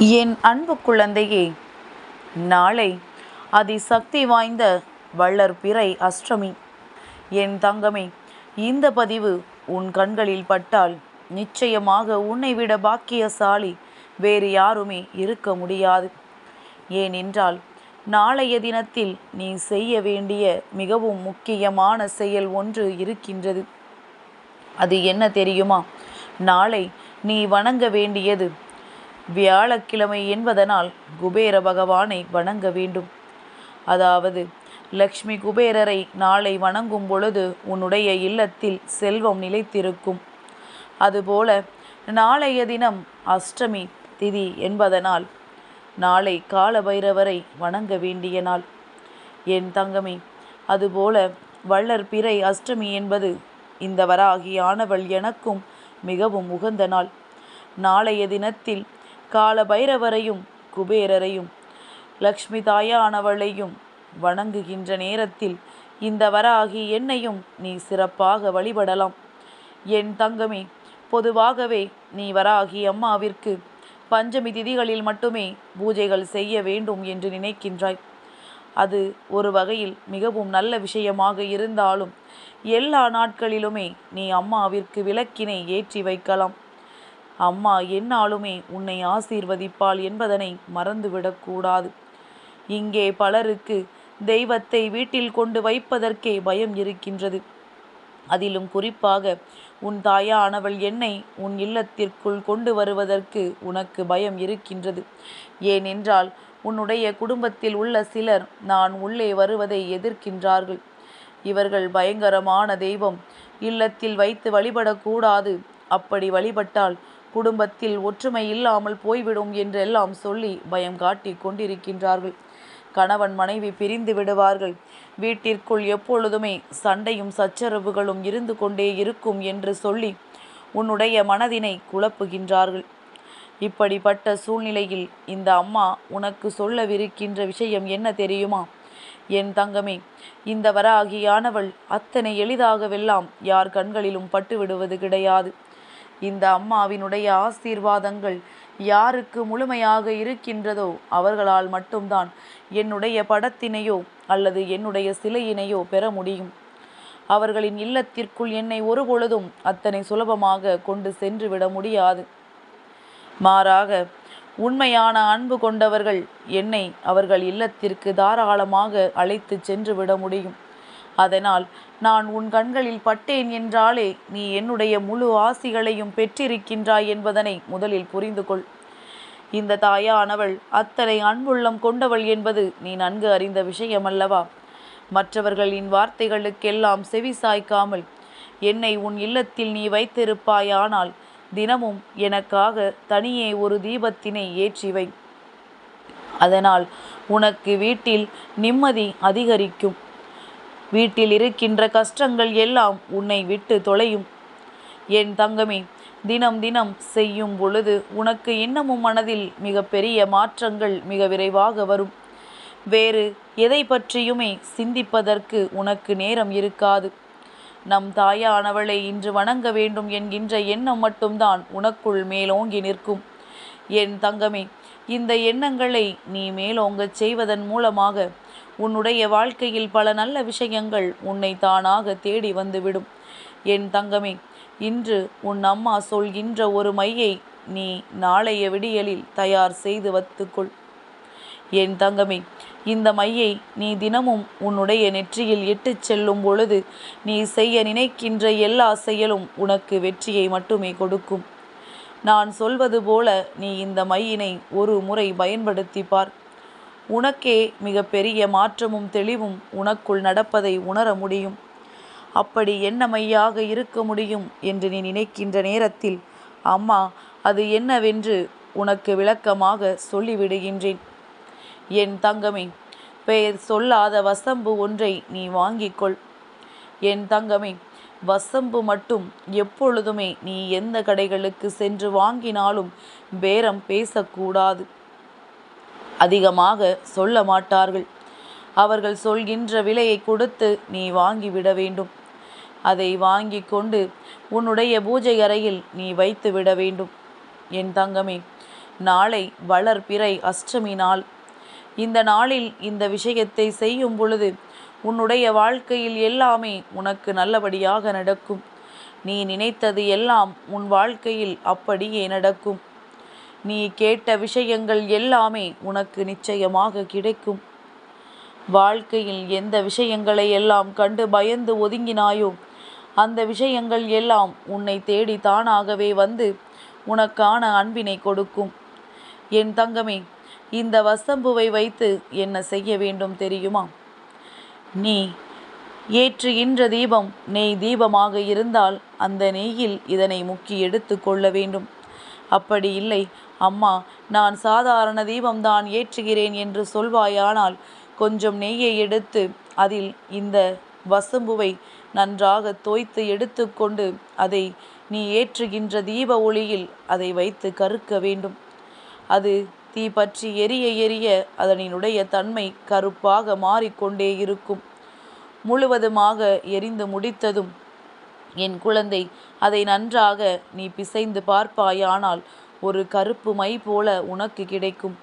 என் அன்பு குழந்தையே நாளை அதிசக்தி வாய்ந்த வள்ளர் பிறை அஷ்டமி. என் தங்கமே இந்த பதிவு உன் கண்களில் பட்டால் நிச்சயமாக உன்னை விட பாக்கியசாலி வேறு யாருமே இருக்க முடியாது. ஏனென்றால் நாளைய தினத்தில் நீ செய்ய வேண்டிய மிகவும் முக்கியமான செயல் ஒன்று இருக்கின்றது. அது என்ன தெரியுமா? நாளை நீ வணங்க வேண்டியது வியாழக்கிழமை என்பதனால் குபேர பகவானை வணங்க வேண்டும். அதாவது லக்ஷ்மி குபேரரை நாளை வணங்கும் பொழுது உன்னுடைய இல்லத்தில் செல்வம் நிலைத்திருக்கும். அதுபோல நாளைய தினம் அஷ்டமி திதி என்பதனால் நாளை கால பைரவரை வணங்க வேண்டிய நாள். என் தங்கமே அதுபோல வள்ளற் பிறை அஷ்டமி என்பது இந்த வராகியானவள் எனக்கும் மிகவும் உகந்த நாள். நாளைய தினத்தில் கால பைரவரையும் குபேரரையும் லக்ஷ்மி தாயானவளையும் வணங்குகின்ற நேரத்தில் இந்த வராகி என்னையும் நீ சிறப்பாக வழிபடலாம். என் தங்கமே பொதுவாகவே நீ வராகி அம்மாவிற்கு பஞ்சமி திதிகளில் மட்டுமே பூஜைகள் செய்ய வேண்டும் என்று நினைக்கின்றாய். அது ஒரு வகையில் மிகவும் நல்ல விஷயமாக இருந்தாலும் எல்லா நாட்களிலுமே நீ அம்மாவிற்கு விளக்கினை ஏற்றி வைக்கலாம். அம்மா என்னாலுமே உன்னை ஆசீர்வதிப்பாள் என்பதனை மறந்துவிடக்கூடாது இங்கே பலருக்கு தெய்வத்தை வீட்டில் கொண்டு வைப்பதற்கே பயம் இருக்கின்றது. அதிலும் குறிப்பாக உன் தாயானவள் என்னை உன் இல்லத்திற்குள் கொண்டு வருவதற்கு உனக்கு பயம் இருக்கின்றது. ஏனென்றால் உன்னுடைய குடும்பத்தில் உள்ள சிலர் நான் உள்ளே வருவதை எதிர்க்கின்றார்கள். இவர்கள் பயங்கரமான தெய்வம். இல்லத்தில் வைத்து வழிபடக்கூடாது அப்படி வழிபட்டால் குடும்பத்தில் ஒற்றுமை இல்லாமல் போய்விடும் என்றெல்லாம் சொல்லி பயம் காட்டி கொண்டிருக்கின்றார்கள். கணவன் மனைவி பிரிந்து விடுவார்கள். வீட்டிற்குள் எப்பொழுதுமே சண்டையும் சச்சரவுகளும் இருந்து கொண்டே இருக்கும் என்று சொல்லி உன்னுடைய மனதினை குழப்புகின்றார்கள். இப்படிப்பட்ட சூழ்நிலையில் இந்த அம்மா உனக்கு சொல்லவிருக்கின்ற விஷயம் என்ன தெரியுமா? என் தங்கமே இந்த வராகியானவள் அத்தனை எளிதாகவெல்லாம் யார் கண்களிலும் பட்டுவிடுவது கிடையாது. இந்த அம்மாவினுடைய ஆசீர்வாதங்கள் யாருக்கு முழுமையாக இருக்கின்றதோ அவர்களால் மட்டும்தான் என்னுடைய படத்தினையோ அல்லது என்னுடைய சிலையினையோ பெற முடியும். அவர்களின் இல்லத்திற்குள் என்னை ஒருபொழுதும் அத்தனை சுலபமாக கொண்டு சென்று விட முடியாது. மாறாக உண்மையான அன்பு கொண்டவர்கள் என்னை அவர்கள் இல்லத்திற்கு தாராளமாக அழைத்து சென்று விட முடியும். அதனால் நான் உன் கண்களில் பட்டேன் என்றாலே நீ என்னுடைய முழு ஆசிகளையும் பெற்றிருக்கின்றாய் என்பதனை முதலில் புரிந்து கொள். இந்த தாயானவள் அத்தனை அன்புள்ளம் கொண்டவள் என்பது நீ நன்கு அறிந்த விஷயமல்லவா? மற்றவர்களின் வார்த்தைகளுக்கெல்லாம் செவி சாய்க்காமல் என்னை உன் இல்லத்தில் நீ வைத்திருப்பாயானால் தினமும் எனக்காக தனியே ஒரு தீபத்தினை ஏற்றி வை. அதனால் உனக்கு வீட்டில் நிம்மதி அதிகரிக்கும். வீட்டில் இருக்கின்ற கஷ்டங்கள் எல்லாம் உன்னை விட்டு தொலையும். என் தங்கமே தினம் தினம் செய்யும் பொழுது உனக்கு இன்னமும் மனதில் மிக பெரிய மாற்றங்கள் மிக விரைவாக வரும். வேறு எதை பற்றியுமே சிந்திப்பதற்கு உனக்கு நேரம் இருக்காது. நம் தாயானவளை இன்று வணங்க வேண்டும் என்கின்ற எண்ணம் மட்டும்தான் உனக்குள் மேலோங்கி நிற்கும். என் தங்கமே இந்த எண்ணங்களை நீ மேலோங்கச் செய்வதன் மூலமாக உன்னுடைய வாழ்க்கையில் பல நல்ல விஷயங்கள் உன்னை தானாக தேடி வந்துவிடும். என் தங்கமே இன்று உன் அம்மா சொல்கின்ற ஒரு மையை நீ நாளைய விடியலில் தயார் செய்து வைத்துக்கொள். என் தங்கமே இந்த மையை நீ தினமும் உன்னுடைய நெற்றியில் இட்டுச் செல்லும் பொழுது நீ செய்ய நினைக்கின்ற எல்லா செயலும் உனக்கு வெற்றியை மட்டுமே கொடுக்கும். நான் சொல்வது போல நீ இந்த மையினை ஒரு முறை பயன்படுத்தி பார். உனக்கே மிக பெரிய மாற்றமும் தெளிவும் உனக்குள் நடப்பதை உணர முடியும். அப்படி என்ன மையாக இருக்க முடியும் என்று நீ நினைக்கின்ற நேரத்தில் அம்மா அது என்னவென்று உனக்கு விளக்கமாக சொல்லிவிடுகின்றேன். என் தங்கமே பெயர் சொல்லாத வசம்பு ஒன்றை நீ வாங்கிக்கொள். என் தங்கமே வசம்பு மட்டும் எப்பொழுதுமே நீ எந்த கடைகளுக்கு சென்று வாங்கினாலும் பேரம் பேசக்கூடாது. அதிகமாக சொல்ல மாட்டார்கள். அவர்கள் சொல்கின்ற விலையை கொடுத்து நீ வாங்கிவிட வேண்டும். அதை வாங்கி கொண்டு உன்னுடைய பூஜை அறையில் நீ வைத்து விட வேண்டும். என் தங்கமே நாளை வளர்பிறை அஷ்டமி நாள். இந்த நாளில் இந்த விஷயத்தை செய்யும் பொழுது உன்னுடைய வாழ்க்கையில் எல்லாமே உனக்கு நல்லபடியாக நடக்கும். நீ நினைத்தது எல்லாம் உன் வாழ்க்கையில் அப்படியே நடக்கும். நீ கேட்ட விஷயங்கள் எல்லாமே உனக்கு நிச்சயமாக கிடைக்கும். வாழ்க்கையில் எந்த விஷயங்களை எல்லாம் கண்டு பயந்து ஒதுங்கினாயோ அந்த விஷயங்கள் எல்லாம் உன்னை தேடி தானாகவே வந்து உனக்கான அன்பினை கொடுக்கும். என் தங்கமே இந்த வசம்புவை வைத்து என்ன செய்ய வேண்டும் தெரியுமா? நீ ஏற்று இன்ற தீபம் நெய் தீபமாக இருந்தால் அந்த நெய்யில் இதனை முக்கி எடுத்து கொள்ள வேண்டும். அப்படி இல்லை. அம்மா நான் சாதாரண தீபம்தான் ஏற்றுகிறேன் என்று சொல்வாயானால் கொஞ்சம் நெய்யை எடுத்து அதில் இந்த வசம்புவை நன்றாக தோய்த்து எடுத்துக்கொண்டு அதை நீ ஏற்றுகின்ற தீப ஒளியில் அதை வைத்து கருக்க வேண்டும். அது தீ பற்றி எரிய எரிய அதனினுடைய தன்மை கருப்பாக மாறிக்கொண்டே இருக்கும். முழுவதுமாக எரிந்து முடித்ததும் என் குழந்தை அதை நன்றாக நீ பிசைந்து பார்ப்பாயானால் ஒரு கருப்பு மை போல உனக்கு கிடைக்கும்.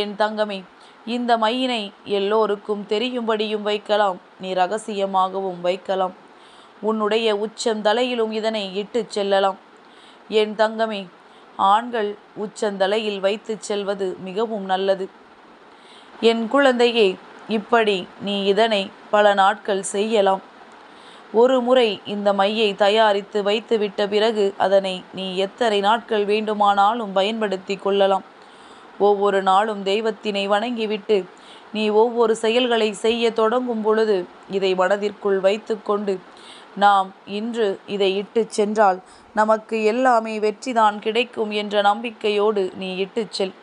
என் தங்கமே இந்த மையினை எல்லோருக்கும் தெரியும்படியும் வைக்கலாம் நீ ரகசியமாகவும் வைக்கலாம். உன்னுடைய உச்சம் தலையிலும் இதனை இட்டு செல்லலாம். என் தங்கமே ஆண்கள் உச்சந்தலையில் வைத்து செல்வது மிகவும் நல்லது. என் குழந்தையே இப்படி நீ இதனை பல நாட்கள் செய்யலாம். ஒரு முறை இந்த மையை தயாரித்து வைத்துவிட்ட பிறகு அதனை நீ எத்தனை நாட்கள் வேண்டுமானாலும் பயன்படுத்தி கொள்ளலாம். ஒவ்வொரு நாளும் தெய்வத்தினை வணங்கிவிட்டு நீ ஒவ்வொரு செயல்களை செய்ய தொடங்கும் பொழுது இதை மனதிற்குள் வைத்துக்கொண்டு நாம் இன்று இதை இட்டு சென்றால் நமக்கு எல்லாமே வெற்றிதான் கிடைக்கும் என்ற நம்பிக்கையோடு நீ இட்டுச் செல்.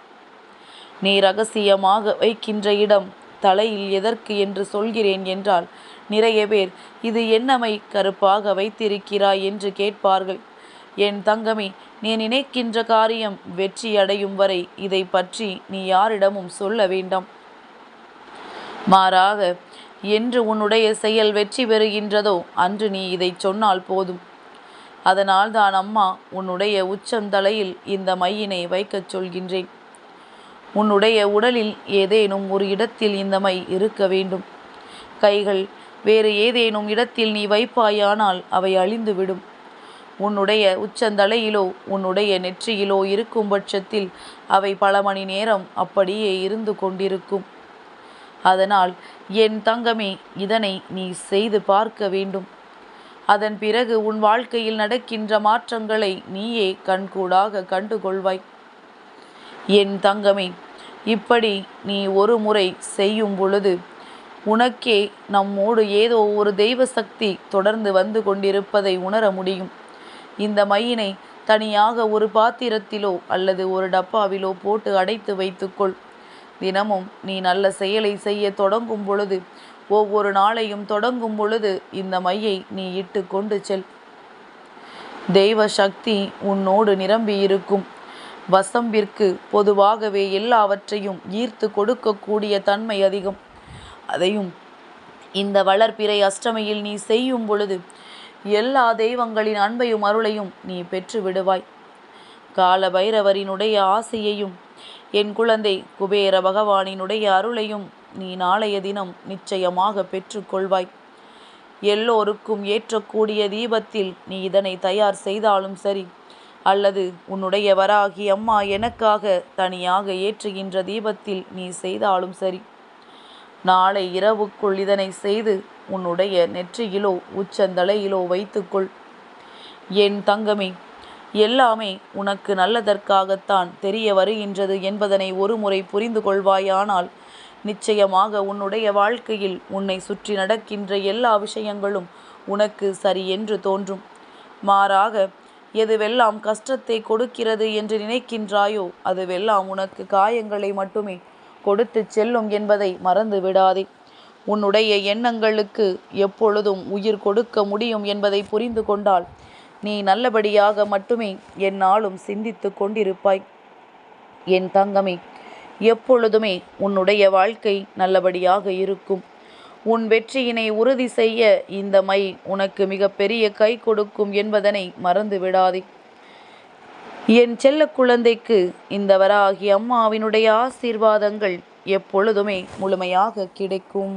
நீ ரகசியமாக வைக்கின்ற இடம் தலையில் எதற்கு என்று சொல்கிறேன் என்றால் நிறைய பேர் இது என்னமை கருப்பாக வைத்திருக்கிறாய் என்று கேட்பார்கள். என் தங்கமே நீ நினைக்கின்ற காரியம் வெற்றி அடையும் வரை இதை பற்றி நீ யாரிடமும் சொல்ல வேண்டாம். மாறாக என்று உன்னுடைய செயல் வெற்றி பெறுகின்றதோ அன்று நீ இதை சொன்னால் போதும். அதனால் தான் அம்மா உன்னுடைய உச்சந்தலையில் இந்த மையினை வைக்கச் சொல்கின்றேன். உன்னுடைய உடலில் ஏதேனும் ஒரு இடத்தில் இந்த மை இருக்க வேண்டும். கைகள் வேறு ஏதேனும் இடத்தில் நீ வைப்பாயானால் அவை அழிந்துவிடும். உன்னுடைய உச்சந்தலையிலோ உன்னுடைய நெற்றியிலோ இருக்கும் பட்சத்தில் அவை பல மணி நேரம் அப்படியே இருந்து கொண்டிருக்கும். அதனால் என் தங்கமே இதனை நீ செய்து பார்க்க வேண்டும். அதன் பிறகு உன் வாழ்க்கையில் நடக்கின்ற மாற்றங்களை நீயே கண்கூடாக கண்டுகொள்வாய். என் தங்கமே இப்படி நீ ஒரு முறை செய்யும் பொழுது உனக்கே நம்மோடு ஏதோ ஒரு தெய்வ சக்தி தொடர்ந்து வந்து கொண்டிருப்பதை உணர முடியும். இந்த மையினை தனியாக ஒரு பாத்திரத்திலோ அல்லது ஒரு டப்பாவிலோ போட்டு அடைத்து வைத்துக்கொள். தினமும் நீ நல்ல செயலை செய்ய தொடங்கும் பொழுது ஒவ்வொரு நாளையும் தொடங்கும் பொழுது இந்த மையை நீ இட்டு கொண்டு செல். தெய்வ சக்தி உன்னோடு நிரம்பி இருக்கும் வசம்பிற்கு பொதுவாகவே எல்லாவற்றையும் ஈர்த்து கொடுக்கக்கூடிய தன்மை அதிகம். அதையும் இந்த வளர்ப்பிறை அஷ்டமியில் நீ செய்யும் பொழுது எல்லா தெய்வங்களின் அன்பையும் அருளையும் நீ பெற்று விடுவாய். கால பைரவரினுடைய ஆசையையும் என் குழந்தை குபேர பகவானினுடைய அருளையும் நீ நாளைய தினம் நிச்சயமாக பெற்றுக்கொள்வாய் எல்லோருக்கும் ஏற்றக்கூடிய தீபத்தில் நீ இதனை தயார் செய்தாலும் சரி அல்லது உன்னுடைய வராகி அம்மா எனக்காக தனியாக ஏற்றுகின்ற தீபத்தில் நீ செய்தாலும் சரி. நாளை இரவுக்குள் இதனை செய்து உன்னுடைய நெற்றியிலோ உச்சந்தலையிலோ வைத்துக்கொள். என் தங்கமே எல்லாமே உனக்கு நல்லதற்காகத்தான் தெரிய வருகின்றது என்பதனை ஒருமுறை புரிந்து கொள்வாயானால் நிச்சயமாக உன்னுடைய வாழ்க்கையில் உன்னை சுற்றி நடக்கின்ற எல்லா விஷயங்களும் உனக்கு சரி என்று தோன்றும். மாறாக எதுவெல்லாம் கஷ்டத்தை கொடுக்கிறது என்று நினைக்கின்றாயோ அதுவெல்லாம் உனக்கு காயங்களை மட்டுமே கொடுத்து செல்லும் என்பதை மறந்து விடாதே உன்னுடைய எண்ணங்களுக்கு எப்பொழுதும் உயிர் கொடுக்க முடியும் என்பதை புரிந்து கொண்டால் நீ நல்லபடியாக மட்டுமே என்னாலும் சிந்தித்து கொண்டிருப்பாய். என் தங்கமே எப்பொழுதுமே உன்னுடைய வாழ்க்கை நல்லபடியாக இருக்கும். உன் வெற்றியினை உறுதி செய்ய இந்த மை உனக்கு மிகப்பெரிய கை கொடுக்கும் என்பதனை மறந்து விடாதே. என் செல்ல குழந்தைக்கு இந்த வராகி அம்மாவினுடைய ஆசீர்வாதங்கள் எப்பொழுதுமே முழுமையாக கிடைக்கும்.